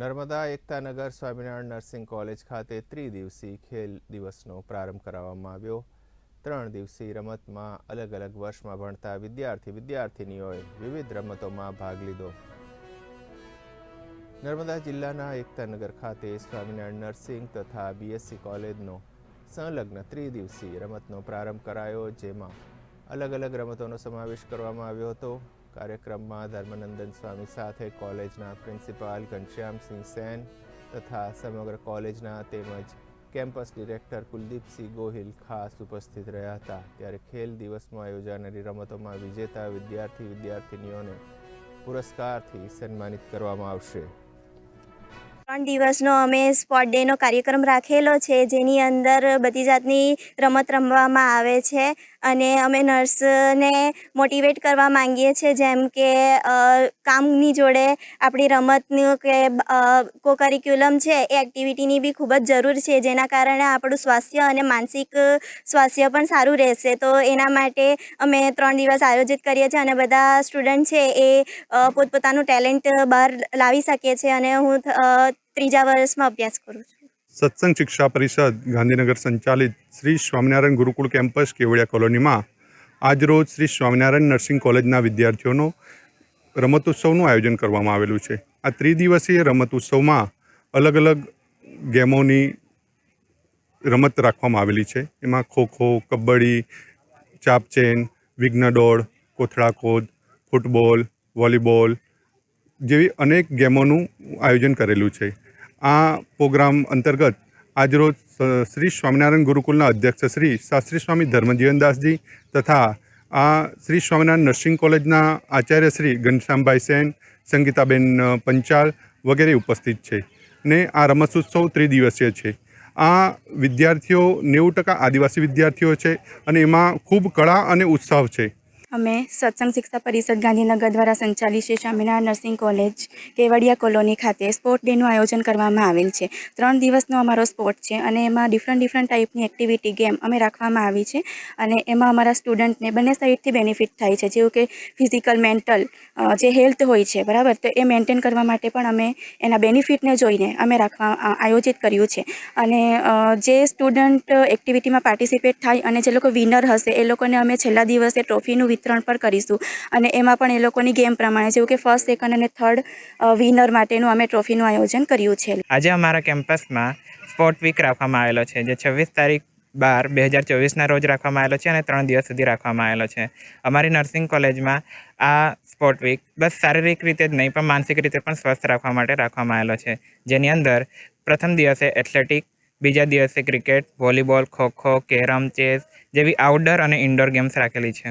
Narmada Ektanagar Swaminarayan nursing college ખાતે ત્રિદિવસીય ખેલ દિવસનો પ્રારંભ કરાવવામાં આવ્યો. ત્રણ દિવસીય રમતમાં અલગ અલગ વર્ષમાં ભણતા વિદ્યાર્થી વિદ્યાર્થિનીઓએ વિવિધ રમતોમાં ભાગ લીધો. નર્મદા જિલ્લાના એકતાનગર ખાતે સ્વામિનારાયણ નર્સિંગ તથા બીએસસી કોલેજનો સંલગ્ન ત્રિદિવસીય રમતનો પ્રારંભ કરાયો, જેમાં અલગ અલગ રમતોનો સમાવેશ કરવામાં આવ્યો હતો. કાર્યક્રમમાં ધર્મનંદન સ્વામી સાથે કોલેજના પ્રિન્સિપાલ ઘનશ્યામસિંહ સેન તથા સમગ્ર કોલેજના તેમજ કેમ્પસ ડિરેક્ટર કુલદીપસિંહ ગોહિલ ખાસ ઉપસ્થિત રહ્યા હતા. ત્યારે ખેલ દિવસમાં યોજાનારી રમતોમાં વિજેતા વિદ્યાર્થી વિદ્યાર્થિનીઓને પુરસ્કારથી સન્માનિત કરવામાં આવશે. ત્રણ દિવસનો અમે સ્પોર્ટ ડેનો કાર્યક્રમ રાખેલો છે, જેની અંદર બધી જાતની રમત રમવામાં આવે છે. અને અમે નર્સને મોટિવેટ કરવા માંગીએ છીએ, જેમ કે કામની જોડે આપણી રમતનું કે કો કરિક્યુલમ છે, એ એક્ટિવિટીની બી ખૂબ જ જરૂર છે, જેના કારણે આપણું સ્વાસ્થ્ય અને માનસિક સ્વાસ્થ્ય પણ સારું રહેશે. તો એના માટે અમે ત્રણ દિવસ આયોજિત કરીએ છીએ અને બધા સ્ટુડન્ટ છે એ પોતપોતાનું ટેલેન્ટ બહાર લાવી શકે છે અને હું ત્રીજા વર્ષમાં અભ્યાસ કરું છું. સત્સંગ શિક્ષા પરિષદ ગાંધીનગર સંચાલિત શ્રી સ્વામિનારાયણ ગુરુકુળ કેમ્પસ કેવડિયા કોલોનીમાં આજરોજ શ્રી સ્વામિનારાયણ નર્સિંગ કોલેજના વિદ્યાર્થીઓનો રમતોત્સવનું આયોજન કરવામાં આવેલું છે. આ ત્રિદિવસીય રમતોત્સવમાં અલગ અલગ ગેમોની રમત રાખવામાં આવેલી છે. એમાં ખોખો, કબડ્ડી, ચાપચેન, વિઘ્ન દોડ કોથળા કૂદ ફૂટબોલ, વોલીબોલ જેવી અનેક ગેમોનું આયોજન કરેલું છે. આ પ્રોગ્રામ અંતર્ગત આજરોજ શ્રી સ્વામિનારાયણ ગુરુકુલના અધ્યક્ષ શ્રી શાસ્ત્રી સ્વામી ધર્મજીવનદાસજી તથા આ શ્રી સ્વામિનારાયણ નર્સિંગ કોલેજના આચાર્ય શ્રી ઘનશ્યામભાઈ સેન, સંગીતાબેન પંચાલ વગેરે ઉપસ્થિત છે ને આ રમતોત્સવ ત્રિદિવસીય છે. આ વિદ્યાર્થીઓ નેવું ટકા આદિવાસી વિદ્યાર્થીઓ છે અને એમાં ખૂબ કળા અને ઉત્સાહ છે. અમે સત્સંગ શિક્ષા પરિષદ ગાંધીનગર દ્વારા સંચાલિત Shri Swaminarayan nursing college Kevadia colony ખાતે સ્પોર્ટ ડેનું આયોજન કરવામાં આવેલ છે. ત્રણ દિવસનો અમારો સ્પોર્ટ છે અને એમાં ડિફરન્ટ ડિફરન્ટ ટાઈપની એક્ટિવિટી ગેમ અમે રાખવામાં આવી છે અને એમાં અમારા સ્ટુડન્ટને બંને સાઈડથી બેનિફિટ થાય છે. જેવું કે ફિઝિકલ મેન્ટલ જે હેલ્થ હોય છે, બરાબર? તો એ મેન્ટેન કરવા માટે પણ અમે એના બેનિફિટને જોઈને અમે રાખવા આયોજિત કર્યું છે. અને જે સ્ટુડન્ટ એક્ટિવિટીમાં પાર્ટિસિપેટ થાય અને જે લોકો વિનર હશે, એ લોકોને અમે છેલ્લા દિવસે ટ્રોફીનું વિતરણ પણ કરીશું. અને એમાં પણ એ લોકોની ગેમ પ્રમાણે જેવું કે ફર્સ્ટ સેકન્ડ અને થર્ડ વિનર માટેનું અમે ટ્રોફીનું આયોજન કર્યું છે. આજે અમારા કેમ્પસમાં સ્પોર્ટ વીક રાખવામાં આવેલો છે, જે છવ્વીસ તારીખ બાર બે હજાર ચોવીસના રોજ રાખવામાં આવેલો છે અને ત્રણ દિવસ સુધી રાખવામાં આવેલો છે. અમારી નર્સિંગ કોલેજમાં આ સ્પોર્ટ વીક બસ શારીરિક રીતે જ નહીં, પણ માનસિક રીતે પણ સ્વસ્થ રાખવા માટે રાખવામાં આવેલો છે. જેની અંદર પ્રથમ દિવસે એથ્લેટિક બીજા દિવસે cricket volleyball kho kho, carrom, chess જેવી આઉટડોર અને ઇન્ડોર ગેમ્સ રાખેલી છે.